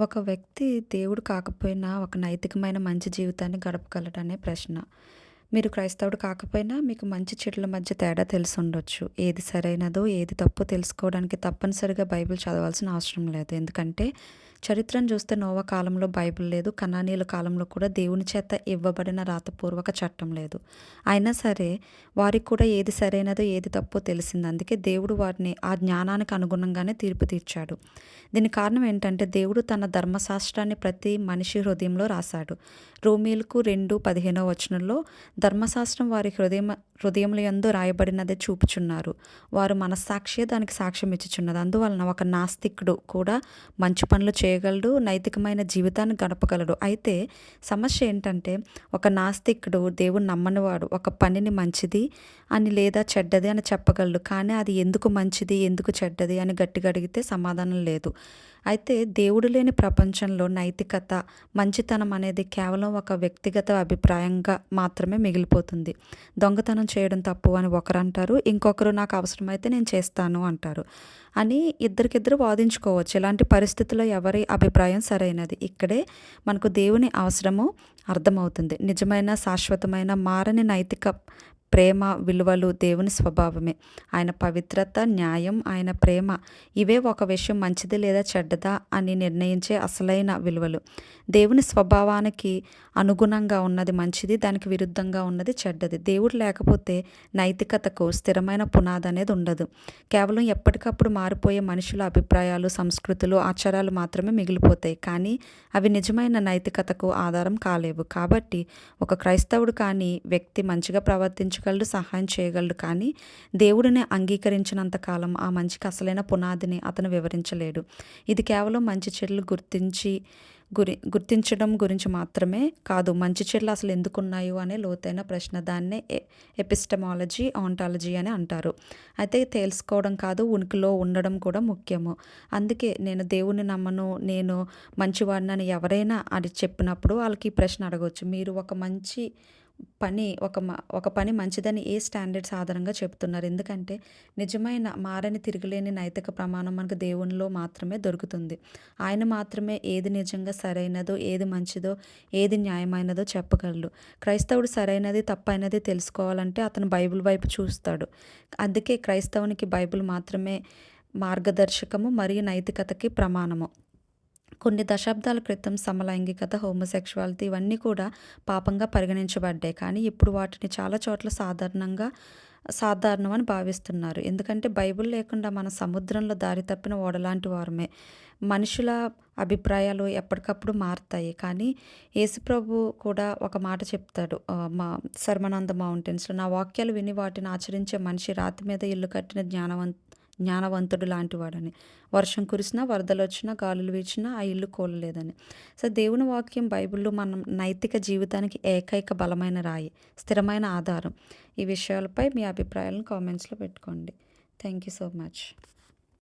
ఒక వ్యక్తి దేవుడు కాకపోయినా ఒక నైతికమైన మంచి జీవితాన్ని గడపగలడనే ప్రశ్న. మీరు క్రైస్తవుడు కాకపోయినా మీకు మంచి చెడుల మధ్య తేడా తెలిసి ఉండొచ్చు ఏది సరైనదో, ఏది తప్పో తెలుసుకోవడానికి తప్పనిసరిగా బైబిల్ చదవాల్సిన అవసరం లేదు. ఎందుకంటే చరిత్రను చూస్తే నోవా కాలంలో బైబిల్ లేదు. కనానీయుల కాలంలో కూడా దేవుని చేత ఇవ్వబడిన రాతపూర్వక చట్టం లేదు. అయినా సరే వారికి కూడా ఏది సరైనదో, ఏది తప్పో తెలిసింది. అందుకే దేవుడు వారిని ఆ జ్ఞానానికి అనుగుణంగానే తీర్పు తీర్చాడు. దీని కారణం ఏంటంటే దేవుడు తన ధర్మశాస్త్రాన్ని ప్రతి మనిషి హృదయంలో రాశాడు. రోమిలకు రెండు పదిహేనవ వచనంలో ధర్మశాస్త్రం వారి హృదయం హృదయముల ఎందు రాయబడినదే చూపుచున్నారు. వారు మనస్సాక్షియే దానికి సాక్ష్యం ఇచ్చుచున్నది. అందువలన ఒక నాస్తికుడు కూడా మంచి పనులు చేయగలడు. నైతికమైన జీవితాన్ని గడపగలడు. అయితే సమస్య ఏంటంటే ఒక నాస్తికుడు దేవుని నమ్మనివాడు ఒక పనిని మంచిది అని లేదా చెడ్డది అని చెప్పగలడు. కానీ అది ఎందుకు మంచిది, ఎందుకు చెడ్డది అని గట్టిగా అడిగితే సమాధానం లేదు. అయితే దేవుడు లేని ప్రపంచంలో నైతికత, మంచితనం అనేది కేవలం ఒక వ్యక్తిగత అభిప్రాయంగా మాత్రమే మిగిలిపోతుంది. దొంగతనం చేయడం తప్పు అని ఒకరు అంటారు. ఇంకొకరు నాకు అవసరమైతే నేను చేస్తాను అంటారు. అని ఇద్దరికిద్దరు వాదించుకోవచ్చు. ఇలాంటి పరిస్థితుల్లో ఎవరి అభిప్రాయం సరైనది. ఇక్కడే మనకు దేవుని అవసరము అర్థమవుతుంది. నిజమైన, శాశ్వతమైన, మారని నైతిక ప్రేమ, విలువలు దేవుని స్వభావమే. ఆయన పవిత్రత, న్యాయం, ఆయన ప్రేమ ఇవే ఒక విషయం మంచిది లేదా చెడ్డదా అని నిర్ణయించే అసలైన విలువలు. దేవుని స్వభావానికి అనుగుణంగా ఉన్నది మంచిది. దానికి విరుద్ధంగా ఉన్నది చెడ్డది. దేవుడు లేకపోతే నైతికతకు స్థిరమైన పునాది అనేది ఉండదు. కేవలం ఎప్పటికప్పుడు మారిపోయే మనుషుల అభిప్రాయాలు, సంస్కృతులు, ఆచారాలు మాత్రమే మిగిలిపోతాయి. కానీ అవి నిజమైన నైతికతకు ఆధారం కాలేవు. కాబట్టి ఒక క్రైస్తవుడు కాని వ్యక్తి మంచిగా ప్రవర్తించగలడు, సహాయం చేయగలడు. కానీ దేవుడిని అంగీకరించినంత కాలం ఆ మంచికి అసలైన పునాదిని అతను వివరించలేడు. ఇది కేవలం మంచి చెడులు గుర్తించి గురి గుర్తించడం గురించి మాత్రమే కాదు. మంచి చెడులు అసలు ఎందుకున్నాయో అనే లోతైన ప్రశ్న. దాన్నే ఎ ఎపిస్టమాలజీ, ఆంటాలజీ అని అంటారు. అయితే తెలుసుకోవడం కాదు ఉనికిలో ఉండడం కూడా ముఖ్యము. అందుకే నేను దేవుని నమ్మను, నేను మంచివాడినని ఎవరైనా అది చెప్పినప్పుడు వాళ్ళకి ఈ ప్రశ్న అడగవచ్చు మీరు ఒక మంచి పని ఒక ఒక పని మంచిదని ఏ స్టాండర్డ్స్ ఆధారంగా చెప్తున్నారు? ఎందుకంటే నిజమైన, మారని, తిరగలేని నైతిక ప్రమాణం మనకు దేవునిలో మాత్రమే దొరుకుతుంది. ఆయన మాత్రమే ఏది నిజంగా సరైనదో, ఏది మంచిదో, ఏది న్యాయమైనదో చెప్పగలడు. క్రైస్తవుడు సరైనది, తప్పైనది తెలుసుకోవాలంటే అతను బైబిల్ వైపు చూస్తాడు. అందుకే క్రైస్తవునికి బైబిల్ మాత్రమే మార్గదర్శకము మరియు నైతికతకి ప్రమాణము. కొన్ని దశాబ్దాల క్రితం సమలైంగికత, హోమోసెక్షువాలిటీ ఇవన్నీ కూడా పాపంగా పరిగణించబడ్డాయి. కానీ ఇప్పుడు వాటిని చాలా చోట్ల సాధారణంగా సాధారణం అని భావిస్తున్నారు. ఎందుకంటే బైబిల్ లేకుండా మన సముద్రంలో దారి తప్పిన ఓడలాంటి వారమే. మనుషుల అభిప్రాయాలు ఎప్పటికప్పుడు మారుతాయి కానీ యేసుప్రభు కూడా ఒక మాట చెప్తాడు. మా సర్మన్ మౌంటైన్స్‌లో నా వాక్యాలు విని వాటిని ఆచరించే మనిషి రాతి మీద ఇల్లు కట్టిన జ్ఞానవం జ్ఞానవంతుడు లాంటివాడని. వర్షం కురిసినా, వరదలు వచ్చినా గాలులు వీచినా ఆ ఇల్లు కూలలేదని. సో దేవుని వాక్యం బైబిల్‌లో మనం నైతిక జీవితానికి ఏకైక బలమైన రాయి. స్థిరమైన ఆధారం. ఈ విషయాలపై మీ అభిప్రాయాలను కామెంట్స్‌లో పెట్టుకోండి. Thank you so much.